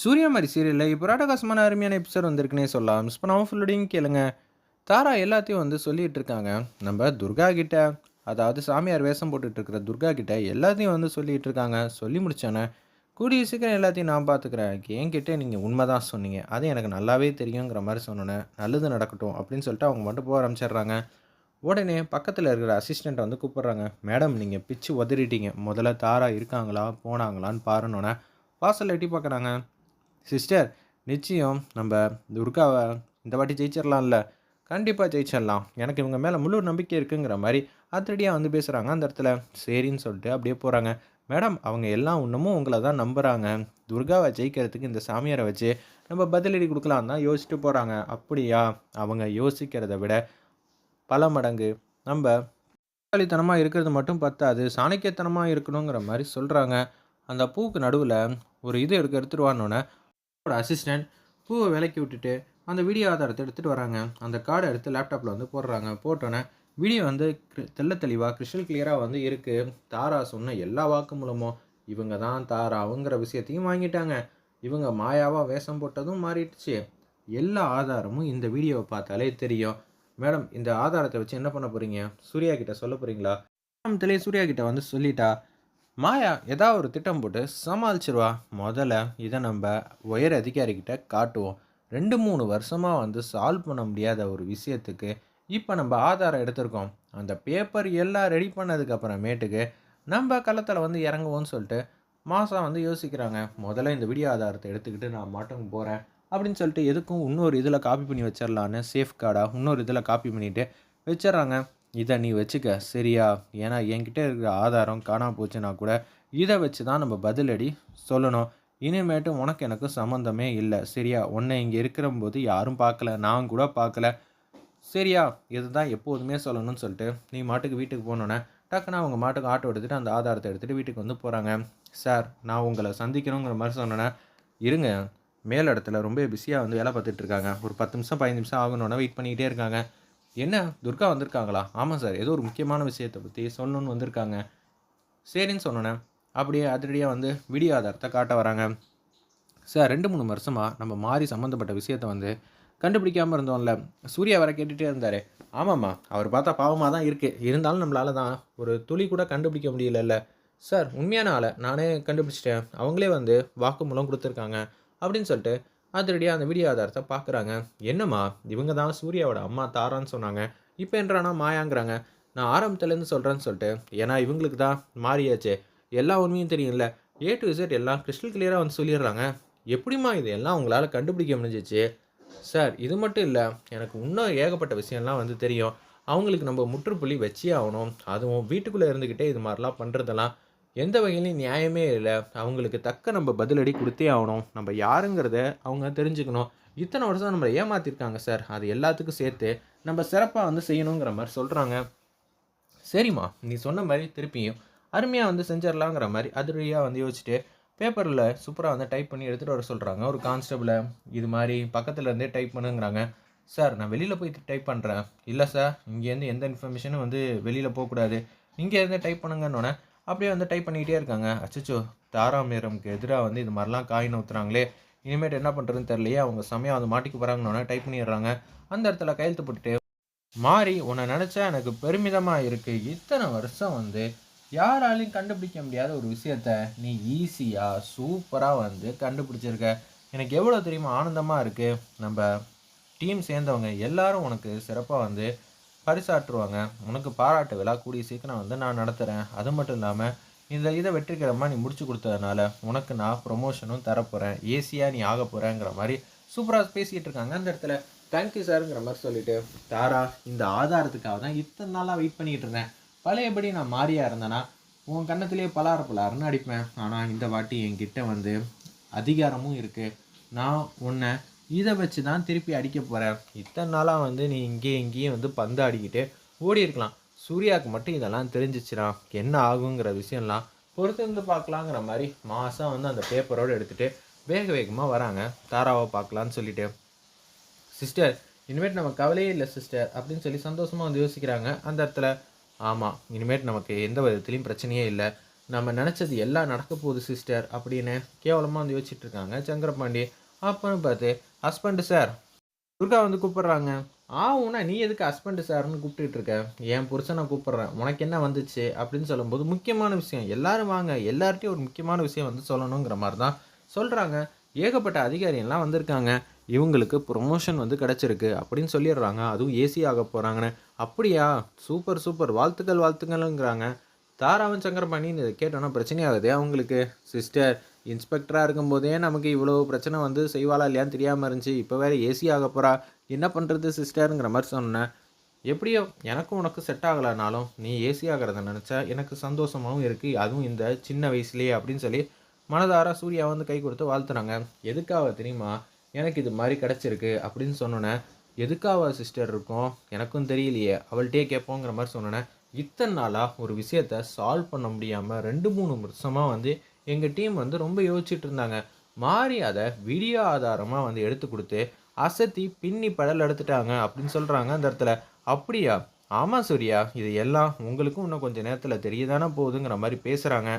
சூர்யா மாதிரி சீரியலில் இப்போ ராடகாசமான அருமையான எபிசோட் வந்திருக்குன்னே சொல்லலாம். மிஸ் பண்ணாமல் ஃபுல்லோடையும் கேளுங்க. தாரா எல்லாத்தையும் வந்து சொல்லிகிட்டு இருக்காங்க. நம்ம துர்கா கிட்ட அதாவது சாமியார் வேஷம் போட்டுட்டு இருக்கிற துர்கா கிட்ட எல்லாத்தையும் வந்து சொல்லிகிட்டு இருக்காங்க. சொல்லி முடிச்சோன்னே கூடிய சீக்கிரம் எல்லாத்தையும் நான் பார்த்துக்கிறேன் என்கிட்ட நீங்கள் உண்மை தான் சொன்னீங்க. அது எனக்கு நல்லாவே தெரியுங்கிற மாதிரி சொன்னோன்னே நல்லது நடக்கட்டும் அப்படின்னு சொல்லிட்டு அவங்க மட்டும் போக ஆரம்பிச்சிடுறாங்க. உடனே பக்கத்தில் இருக்கிற அசிஸ்டண்ட்டை வந்து கூப்பிட்றாங்க. மேடம் நீங்கள் பிச்சு உதறிட்டீங்க. முதல்ல தாரா இருக்காங்களா? போனாங்களான்னு பாருனோன்னே வாசல் எட்டி பார்க்குறாங்க சிஸ்டர் நிச்சயம் நம்ம துர்காவை இந்த வாட்டி ஜெயிச்சிடலாம்ல கண்டிப்பாக ஜெயிச்சிடலாம் எனக்கு இவங்க மேலே முழு நம்பிக்கை இருக்குங்கிற மாதிரி அதிரடியாக வந்து பேசுகிறாங்க அந்த இடத்துல சரின்னு சொல்லிட்டு அப்படியே போகிறாங்க மேடம் அவங்க எல்லாம் இன்னமும் உங்களை தான் நம்புகிறாங்க துர்காவை ஜெயிக்கிறதுக்கு இந்த சாமியாரை வச்சு நம்ம பதிலடி கொடுக்கலாம் தான் யோசிச்சுட்டு போகிறாங்க அப்படியா? அவங்க யோசிக்கிறத விட பல மடங்கு நம்ம புத்திசாலித்தனமாக இருக்கிறது மட்டும் பத்தாது. சாணக்கியத்தனமாக இருக்கணுங்கிற மாதிரி சொல்கிறாங்க அந்த பூவுக்கு நடுவில் ஒரு இது எடுக்க எடுத்துகிட்டு ஒரு அசிஸ்டண்ட் பூவை விலக்கி விட்டுட்டு அந்த வீடியோ ஆதாரத்தை எடுத்துகிட்டு வராங்க. அந்த கார்டை எடுத்து லேப்டாப்பில் வந்து போடுறாங்க. போட்டோன்னே வீடியோ வந்து தெல்ல தெளிவாக கிறிஸ்டல் கிளியராக வந்து இருக்குது தாரா சொன்ன எல்லா வாக்கு மூலமும் இவங்க தான் தாராவுங்கிற விஷயத்தையும் வாங்கிட்டாங்க. இவங்க மாயாவாக வேஷம் போட்டதும் மாறிடுச்சு. எல்லா ஆதாரமும் இந்த வீடியோவை பார்த்தாலே தெரியும். மேடம் இந்த ஆதாரத்தை வச்சு என்ன பண்ண போகிறீங்க சூர்யா கிட்ட சொல்ல போகிறீங்களா ஆரம்பத்திலே சூர்யா கிட்ட வந்து சொல்லிட்டா மாயா ஏதாவது ஒரு திட்டம் போட்டு சமாளிச்சிருவா. முதல்ல இதை நம்ம உயர் அதிகாரிகிட்ட காட்டுவோம். ரெண்டு மூணு வருஷமாக வந்து சால்வ் பண்ண முடியாத ஒரு விஷயத்துக்கு இப்போ நம்ம ஆதாரம் எடுத்திருக்கோம். அந்த பேப்பர் எல்லாம் ரெடி பண்ணதுக்கு அப்புறமேட்டுக்கு நம்ம களத்தில் வந்து இறங்குவோம்னு சொல்லிட்டு மாதம் வந்து யோசிக்கிறாங்க. முதல்ல இந்த வீடியோ ஆதாரத்தை எடுத்துக்கிட்டு நான் மட்டும் போகிறேன் அப்படின்னு சொல்லிட்டு எதுக்கும் இன்னொரு இதில் காப்பி பண்ணி வச்சிடலான்னு சேஃப் கார்டாக இன்னொரு இதில் காப்பி பண்ணிவிட்டு வச்சிடுறாங்க இதை நீ வச்சுக்க சரியா? ஏன்னா என்கிட்ட இருக்கிற ஆதாரம் காணாம போச்சுன்னா கூட இதை வச்சு தான் நம்ம பதிலடி சொல்லணும். இனிமேட்டு உனக்கு எனக்கு சம்மந்தமே இல்லை சரியா? உன்னை இங்கே இருக்கிறம்போது யாரும் பார்க்கல நான் கூட பார்க்கல. சரியா? இதுதான் எப்போதுமே சொல்லணும்னு சொல்லிட்டு நீ மாட்டுக்கு வீட்டுக்கு போனோன்னே டக்குன்னு அவங்க மாட்டுக்கு ஆட்டோ எடுத்துகிட்டு அந்த ஆதாரத்தை எடுத்துகிட்டு வீட்டுக்கு வந்து போகிறாங்க சார் நான் உங்களை சந்திக்கணுங்கிற மாதிரி சொன்னேன்னா இருங்க. மேல் இடத்துல ரொம்ப பிஸியாக வந்து வேலை பார்த்துட்டு இருக்காங்க. ஒரு பத்து நிமிஷம் பதினஞ்சு நிமிஷம் ஆகணுன்னா வெயிட் பண்ணிக்கிட்டே இருக்காங்க. என்ன? துர்கா வந்திருக்காங்களா? ஆமாம் சார். ஏதோ ஒரு முக்கியமான விஷயத்தை பற்றி சொன்னோன்னு வந்திருக்காங்க. சரின்னு சொன்னோன்னே அப்படியே அதிரடியாக வந்து வீடியோ ஆதாரத்தை காட்ட வராங்க. சார் ரெண்டு மூணு வருஷமாக நம்ம மாறி சம்மந்தப்பட்ட விஷயத்த வந்து கண்டுபிடிக்காமல் இருந்தோம்ல. சூர்யா வர கேட்டுகிட்டே இருந்தார். ஆமாம்மா. அவர் பார்த்தா பாவமாக தான் இருக்குது இருந்தாலும் நம்மளால தான் ஒரு துளி கூட கண்டுபிடிக்க முடியலல்ல. சார் உண்மையான ஆளை நானே கண்டுபிடிச்சிட்டேன். அவங்களே வந்து வாக்குமூலம் கொடுத்துருக்காங்க அப்படின்னு சொல்லிட்டு அதிரடியாக அந்த வீடியோ ஆதாரத்தை பார்க்குறாங்க. என்னம்மா இவங்க தான் சூர்யாவோட அம்மா தாரான்னு சொன்னாங்க. இப்போ என்றானா மாயாங்கிறாங்க. நான் ஆரம்பத்துலேருந்து சொல்கிறேன்னு சொல்லிட்டு ஏன்னா இவங்களுக்கு தான் மாறியாச்சு. எல்லா உண்மையும் தெரியும்ல. ஏ டு இசட் எல்லாம் கிறிஸ்டல் கிளியராக வந்து சொல்லிடுறாங்க. எப்படிம்மா இது எல்லாம் உங்களால் கண்டுபிடிக்க முடிஞ்சிச்சு? சார் இது மட்டும் இல்லை எனக்கு இன்னும் ஏகப்பட்ட விஷயம்லாம் வந்து தெரியும். அவங்களுக்கு நம்ம முற்றுப்புள்ளி வச்சே ஆகணும். அதுவும் வீட்டுக்குள்ளே இருந்துக்கிட்டே இது மாதிரிலாம் பண்ணுறதெல்லாம் எந்த வகையிலையும் நியாயமே இல்லை. அவங்களுக்கு தக்க நம்ம பதிலடி கொடுத்தே ஆகணும். நம்ம யாருங்கிறத அவங்க தெரிஞ்சுக்கணும். இத்தனை வருஷம் நம்மளை ஏமாத்திருக்காங்க சார். அது எல்லாத்துக்கும் சேர்த்து நம்ம சிறப்பாக வந்து செய்யணுங்கிற மாதிரி சொல்கிறாங்க சரிம்மா நீ சொன்ன மாதிரி திருப்பியும் அருமையாக வந்து செஞ்சிடலாங்கிற மாதிரி அதிரடியாக வந்து யோசிச்சுட்டு பேப்பரில் சூப்பராக வந்து டைப் பண்ணி எடுத்துகிட்டு வர சொல்கிறாங்க ஒரு கான்ஸ்டபிளை இது மாதிரி பக்கத்தில் இருந்தே டைப் பண்ணுங்கிறாங்க. சார் நான் வெளியில் போய் டைப் பண்ணுறேன் இல்லை சார் இங்கேருந்து எந்த இன்ஃபர்மேஷனும் வந்து வெளியில் போகக்கூடாது. இங்கேருந்து டைப் பண்ணுங்கன்னொன்னே அப்படியே வந்து டைப் பண்ணிக்கிட்டே இருக்காங்க. அச்சச்சோ தாராமீரம்க்கு எதிராக வந்து இது மாதிரிலாம் காயின் ஊற்றுறாங்களே இனிமேட்டு என்ன பண்ணுறதுன்னு தெரியலையே அவங்க சமயம் அது மாட்டிக்க போகிறாங்கன்னு டைப் பண்ணிடுறாங்க. அந்த இடத்துல கையெழுத்து போட்டுட்டு மாறி உன்னை நினச்சா எனக்கு பெருமிதமாக இருக்குது இத்தனை வருஷம் வந்து யாராலையும் கண்டுபிடிக்க முடியாத ஒரு விஷயத்த நீ ஈஸியாக சூப்பராக வந்து கண்டுபிடிச்சிருக்க. எனக்கு எவ்வளோ தெரியுமா? ஆனந்தமாக இருக்குது நம்ம டீம் சேர்ந்தவங்க எல்லாரும் உனக்கு சிறப்பாக வந்து பரிசாற்றுவாங்க. உனக்கு பாராட்டு விழா கூடிய சீக்கிரம் வந்து நான் நடத்துகிறேன் அது மட்டும் இல்லாமல் இந்த இதை வெற்றிகரமாக நீ முடிச்சு கொடுத்ததுனால உனக்கு நான் ப்ரொமோஷனும் தரப்போகிறேன் ஏசியாக நீ ஆக போகிறேங்கிற மாதிரி சூப்பராக பேசிகிட்டு இருக்காங்க. அந்த இடத்துல தேங்க்யூ சாருங்கிற மாதிரி சொல்லிட்டு தாரா இந்த ஆதாரத்துக்காக தான் இத்தனை நாளாக வெயிட் பண்ணிகிட்டு இருந்தேன். பழையபடி நான் மாறியா இருந்தேன்னா உன் கன்னத்திலேயே பலார பலாருன்னு அடிப்பேன். ஆனால் இந்த வாட்டி என்கிட்ட வந்து அதிகாரமும் இருக்குது நான் உன்னை இதை வச்சு தான் திருப்பி அடிக்க போகிறேன் இத்தனை நாளாக வந்து நீ இங்கே இங்கேயும் வந்து பந்து ஆடிக்கிட்டு ஓடி இருக்கலாம். சூர்யாவுக்கு மட்டும் இதெல்லாம் தெரிஞ்சிச்சுனா என்ன ஆகுங்கிற விஷயம்லாம் பொறுத்து இருந்து பார்க்கலாங்கிற மாதிரி மாதம் வந்து அந்த பேப்பரோடு எடுத்துகிட்டு வேக வேகமாக வராங்க. தாராவை பார்க்கலான்னு சொல்லிட்டு. சிஸ்டர் இனிமேட் நம்ம கவலையே இல்லை சிஸ்டர் அப்படின்னு சொல்லி சந்தோஷமாக வந்து யோசிக்கிறாங்க. அந்த இடத்துல ஆமாம் இனிமேட் நமக்கு எந்த விதத்துலையும் பிரச்சனையே இல்லை. நம்ம நினச்சது எல்லாம் நடக்க போகுது சிஸ்டர் அப்படின்னு கேவலமாக வந்து யோசிச்சுட்டு இருக்காங்க. சங்கரபாண்டி அப்போன்னு பார்த்து ஹஸ்பண்டு சார் துர்கா வந்து கூப்பிட்றாங்க. ஆவுனா நீ எதுக்கு ஹஸ்பண்டு சார்னு கூப்பிட்டுட்டு இருக்க என் புருஷனை கூப்பிட்றேன். உனக்கு என்ன வந்துச்சு? அப்படின்னு சொல்லும்போது முக்கியமான விஷயம். எல்லாரும் வாங்க. எல்லார்ட்டையும் ஒரு முக்கியமான விஷயம் வந்து சொல்லணுங்கிற மாதிரி தான் சொல்கிறாங்க ஏகப்பட்ட அதிகாரியெல்லாம் வந்திருக்காங்க. இவங்களுக்கு ப்ரொமோஷன் வந்து கிடச்சிருக்கு. அப்படின்னு சொல்லிடுறாங்க. அதுவும் ஏசி ஆக போகிறாங்கன்னு அப்படியா? சூப்பர் சூப்பர் வாழ்த்துக்கள் வாழ்த்துக்கள்ங்கிறாங்க. தாராவன் சங்கரபாணி இதை கேட்டோன்னா பிரச்சனையாகுது அவங்களுக்கு. சிஸ்டர் இன்ஸ்பெக்டராக இருக்கும்போதே நமக்கு இவ்வளோ பிரச்சனை வந்து செய்வாளா இல்லையான்னு தெரியாமல் இருந்துச்சு. இப்போ வேறு ஏசி ஆக போகிறா என்ன பண்ணுறது சிஸ்டருங்கிற மாதிரி சொன்னேன். எப்படியோ எனக்கும் உனக்கு செட் ஆகலைனாலும் நீ ஏசி ஆகிறத நினச்சா எனக்கு சந்தோஷமாகவும் இருக்குது அதுவும் இந்த சின்ன வயசுலேயே அப்படின்னு சொல்லி மனதார சூர்யா வந்து கை கொடுத்து வாழ்த்துறாங்க. எதுக்காக தெரியுமா? எனக்கு இது மாதிரி கிடச்சிருக்கு அப்படின்னு சொன்னோன்னே எதுக்காக சிஸ்டர் இருக்கும்? எனக்கும் தெரியலையே. அவள்கிட்டே கேட்போங்கிற மாதிரி சொன்னோன்னே இத்தனை நாளாக ஒரு விஷயத்த சால்வ் பண்ண முடியாமல் ரெண்டு மூணு வருஷமாக வந்து எங்கள் டீம் வந்து ரொம்ப யோசிச்சுட்டு இருந்தாங்க. மாறி அதை வீடியோ ஆதாரமாக வந்து எடுத்து கொடுத்து அசத்தி பின்னி படல் எடுத்துட்டாங்க அப்படின்னு சொல்கிறாங்க அந்த இடத்துல. அப்படியா? ஆமாம் சூர்யா இது எல்லாம் உங்களுக்கும் இன்னும் கொஞ்சம் நேரத்தில் தெரியதானே போகுதுங்கிற மாதிரி பேசுகிறாங்க